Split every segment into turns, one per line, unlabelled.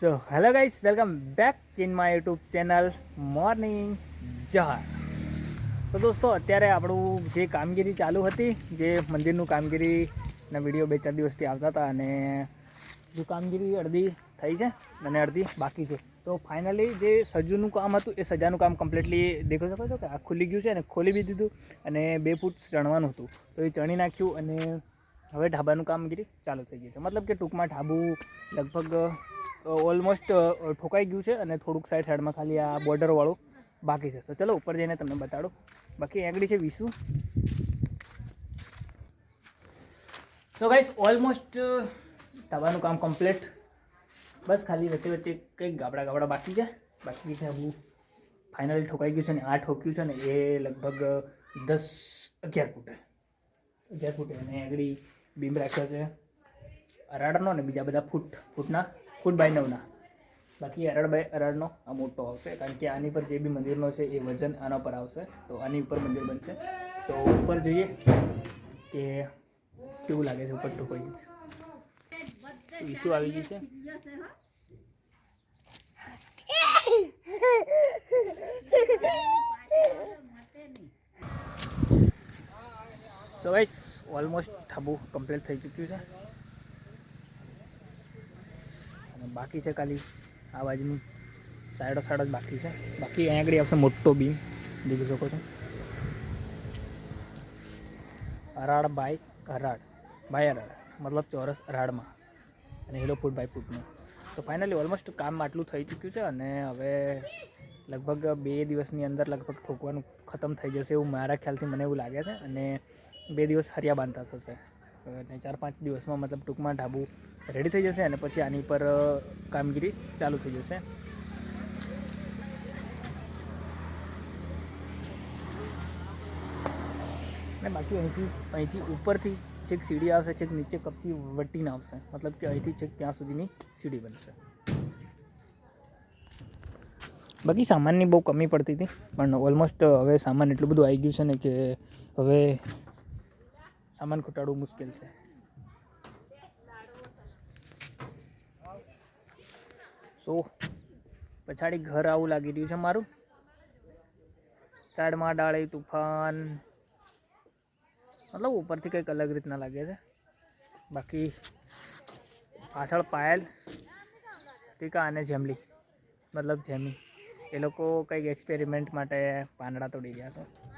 So hello guys welcome back in my YouTube channel morning જહાર તો દોસ્તો, અત્યારે આપણું જે કામગીરી ચાલુ હતી, જે મંદિરનું કામગીરીના વીડિયો બે ચાર દિવસથી આવતા હતા અને જો કામગીરી અડધી થઈ છે અને અડધી બાકી છે, તો ફાઇનલી જે સજ્જુનું કામ હતું, એ સજાનું કામ કમ્પ્લીટલી દેખી શકો છો કે આ ખુલી ગયું છે અને ખોલી બી દીધું અને બે ફૂટ ચણવાનું હતું. તો એ ચણી નાખ્યું અને હવે ઢાબાનું કામગીરી ચાલુ થઈ ગઈ છે. મતલબ કે ટૂંકમાં ઢાબું લગભગ ઓલમોસ્ટ ઠોકાઈ ગયું છે અને થોડુંક સાઈડ સાઈડમાં ખાલી આ બોર્ડરવાળું બાકી છે. તો ચલો, ઉપર જઈને તમને બતાડો. બાકી આગળ છે વિસુ. સો ગાઈસ ઓલમોસ્ટ ઢાબાનું કામ કમ્પ્લીટ બસ ખાલી વચ્ચે વચ્ચે કંઈક ગાબડા ગાબડા બાકી છે. બાકી ઢાબુ ફાઇનલી ઠોકાઈ ગયું છે અને આ ઠોક્યું છે ને એ લગભગ દસ અગિયાર ફૂટે. અગિયાર ફૂટે અને આગળ બીમ રાખ્યો છે. અરાડનો અને બીજા બધા ફૂટ ફૂટના ફૂટ બાય નવના. બાકી અરાડ બાય અરાડનો આ મોટો આવશે કારણ કે આની પર જે બી મંદિરનો છે એ વજન આના પર આવશે. તો આની ઉપર મંદિર બનશે. તો ઉપર જોઈએ કે કેવું લાગે છે ઉપર ઠોકાઈ વિસુ આવી ગઈ છે. સો ગાઈસ ઓલમોસ્ટ ઠાબુ કમ્પ્લીટ થઈ ચૂક્યું છે. અને બાકી છે ખાલી આ બાજુની સાઈડો સાઈડ જ બાકી છે. બાકી અહીંયા આગળ આવશે મોટો બીમ, દેખી શકો છો. અરાડ બાય અરાડ બાય અરાડ મતલબ ચોરસ અરાડમાં અને હેલો ફૂટ બાય ફૂટનું તો ફાઇનલી ઓલમોસ્ટ કામ આટલું થઈ ચૂક્યું છે અને હવે લગભગ બે દિવસની અંદર લગભગ ઠોકવાનું ખતમ થઈ જશે એવું મારા ખ્યાલથી મને એવું લાગે છે. અને બે દિવસ હરિયા બાંધતા થશે. અને ચાર પાંચ દિવસમાં મતલબ ટૂંકમાં ઢાબુ રેડી થઈ જશે અને પછી આની પર કામગીરી ચાલુ થઈ જશે. ને બાકી અહીંથી અહીંથી ઉપરથી છેક સીડી આવશે, છેક નીચે કપચી વટીને આવશે. મતલબ કે અહીંથી છેક ત્યાં સુધીની સીડી બનશે. બાકી સામાનની બહુ કમી પડતી હતી, પણ ઓલમોસ્ટ હવે સામાન એટલું બધું આવી ગયું છે ને કે હવે સામાન ખૂટાડવું મુશ્કેલ છે. સો, પછાડી ઘર આવું લાગી રહ્યું છે મારું. સાઈડમાં ડાળી, તુફાન. મતલબ ઉપરથી કંઈક અલગ રીતના લાગે છે. બાકી પાછળ પાયલ, ટીકા અને જેમલી. મતલબ જેમી. એ લોકો કંઈક એક્સપેરિમેન્ટ માટે પાંદડા તોડી ગયા છે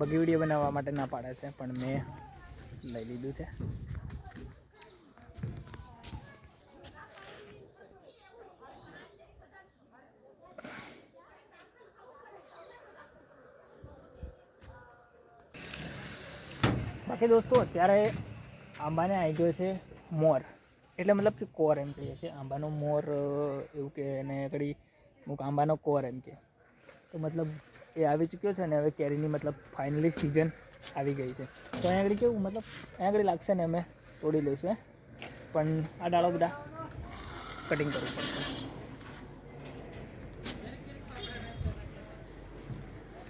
બગી વીડિયો બનાવવા માટે ના પાડે છે, પણ મેં લઈ લીધું છે. બાકી દોસ્તો, અત્યારે આંબાને આવી ગયો છે મોર. એટલે મતલબ કે કોર એમ કહીએ છીએ. આંબાનો મોર એવું કે એને કડી અમુક આંબાનો કોર એમ કે. તો મતલબ એ આવી ચૂક્યો છે ને હવે કેરીની મતલબ ફાઇનલી સિઝન આવી ગઈ છે. તો અહીંયા આગળ કેવું? મતલબ અહીંયા આગળ લાગશે ને અમે તોડી લઈશું. પણ આ ડાળો બધા કટિંગ કરવું પડશે.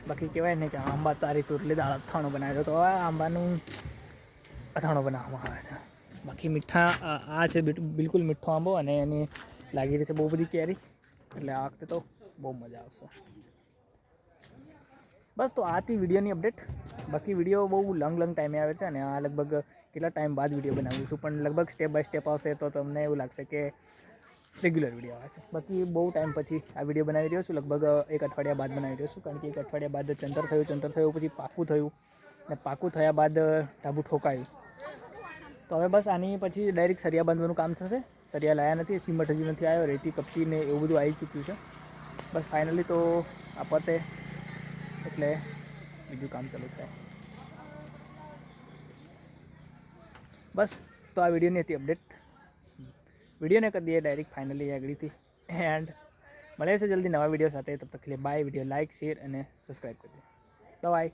બાકી કહેવાય ને કે આંબા તારી તૂટલી દાળ અથાણું બનાવ્યો તો આ આંબાનું અથાણું બનાવવામાં આવે છે. બાકી મીઠા, આ છે બિલકુલ મીઠો આંબો અને એની લાગી રહી છે બહુ બધી કેરી. એટલે આ વખતે તો બહુ મજા આવશે. બસ તો આથી વિડીયોની અપડેટ બાકી વીડિયો બહુ લંગ લંગ ટાઈમે આવે છે અને આ લગભગ કેટલા ટાઈમ બાદ વીડિયો બનાવું છું પણ લગભગ સ્ટેપ બાય સ્ટેપ આવશે તો તમને એવું લાગશે કે રેગ્યુલર વીડિયો આવે છે. બાકી બહુ ટાઈમ પછી આ વીડિયો બનાવી રહ્યો છું, લગભગ એક અઠવાડિયા બાદ બનાવી રહ્યો છું, કારણ કે એક અઠવાડિયા બાદ ચંતર થયું ચંતર થયું પછી પાકું થયું અને પાકું થયા બાદ ઢાબુ ઠોકાયું. તો હવે બસ આની પછી ડાયરેક્ટ સરિયા બાંધવાનું કામ થશે. સરિયા લાયા નથી સિમટ હજી નથી આવ્યો, રેતી કપચી ને એવું બધું આવી ચૂક્યું છે. બસ ફાઇનલી તો આ પતે એટલે બીજું કામ ચાલુ થાય. બસ, તો આ વિડીયોની હતી અપડેટ વિડીયોને કરી દઈએ ડાયરેક્ટ ફાઇનલી આગળથી. એન્ડ મળે છે જલ્દી નવા વીડિયો સાથે. તબ તક કે બાય વીડિયો લાઇક શેર અને સબસ્ક્રાઈબ કરી દો બાય